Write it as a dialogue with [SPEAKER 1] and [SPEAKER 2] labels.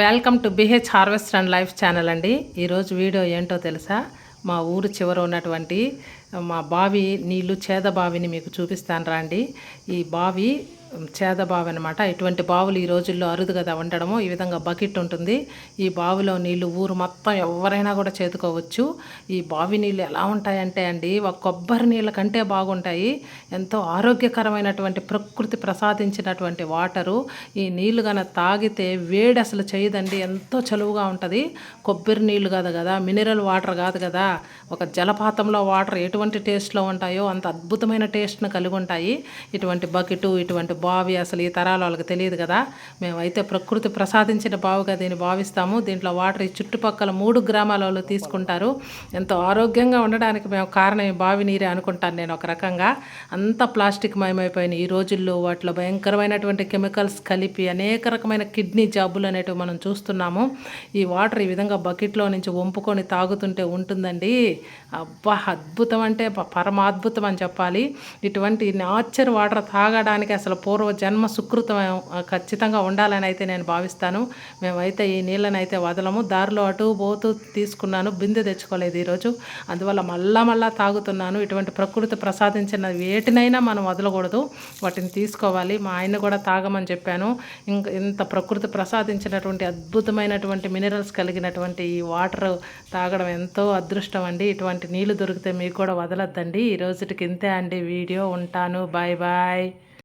[SPEAKER 1] Welcome to BH harvest and life channel అండి. ఈరోజు video ఏంటో తెలుసా? మా ఊరు చివర ఉన్నటువంటి మా బావి నీళ్ళు చేద బావిని మీకు చూపిస్తాను రాండి. ఈ బావి చేద బావి అనమాట ఇటువంటి బావులు ఈ రోజుల్లో అరుదు కదా ఉండడము ఈ విధంగా బకెట్ ఉంటుంది. ఈ బావిలో నీళ్ళు ఊరు మొత్తం ఎవరైనా కూడా చేతుకోవచ్చు ఈ బావి నీళ్ళు ఎలా ఉంటాయంటే అండి ఒక కొబ్బరి నీళ్ళ కంటే బాగుంటాయి. ఎంతో ఆరోగ్యకరమైనటువంటి ప్రకృతి ప్రసాదించినటువంటి వాటరు. ఈ నీళ్ళు కనుక తాగితే వేడి అసలు చేయదండి. ఎంతో చలువుగా ఉంటుంది. కొబ్బరి నీళ్ళు కాదు కదా మినరల్ వాటర్ కాదు కదా. ఒక జలపాతంలో వాటర్ ఎటువంటి టేస్ట్లో ఉంటాయో అంత అద్భుతమైన టేస్ట్ను కలిగి ఉంటాయి. ఇటువంటి బకెటు ఇటువంటి బావి అసలు ఈ తరాల వాళ్ళకి తెలియదు కదా. మేమైతే ప్రకృతి ప్రసాదించిన బావిగా దీన్ని భావిస్తాము. దీంట్లో వాటర్ ఈ చుట్టుపక్కల మూడు గ్రామాల వాళ్ళు తీసుకుంటారు. ఎంతో ఆరోగ్యంగా ఉండడానికి మేము కారణం ఈ బావి నీరే అనుకుంటాను నేను ఒక రకంగా. అంత ప్లాస్టిక్ మయమైపోయిన ఈ రోజుల్లో వాటిలో భయంకరమైనటువంటి కెమికల్స్ కలిపి అనేక రకమైన కిడ్నీ జబ్బులు అనేటివి మనం చూస్తున్నాము. ఈ వాటర్ ఈ విధంగా బకెట్లో నుంచి వంపుకొని తాగుతుంటే ఉంటుందండి. అబ్బా అద్భుతం అంటే ప- పరమాద్భుతం అని చెప్పాలి. ఇటువంటి నాచర్ వాటర్ తాగడానికి అసలు పూర్వ జన్మ సుకృతం ఖచ్చితంగా ఉండాలని అయితే నేను భావిస్తాను. మేమైతే ఈ నీళ్ళని అయితే వదలము. దారిలో అటు పోతూ తీసుకున్నాను. బిందె తెచ్చుకోలేదు ఈరోజు. అందువల్ల మళ్ళా మళ్ళా తాగుతున్నాను. ఇటువంటి ప్రకృతి ప్రసాదించిన వేటినైనా మనం వదలకూడదు. వాటిని తీసుకోవాలి. మా ఆయన కూడా తాగమని చెప్పాను. ఇంకా ఇంత ప్రకృతి ప్రసాదించినటువంటి అద్భుతమైనటువంటి మినరల్స్ కలిగినటువంటి ఈ వాటర్ తాగడం ఎంతో అదృష్టం అండి. ఇటువంటి నీళ్ళు దొరికితే మీకు కూడా వదలొద్దండి. ఈ ఇంతే అండి. వీడియో ఉంటాను. Bye bye.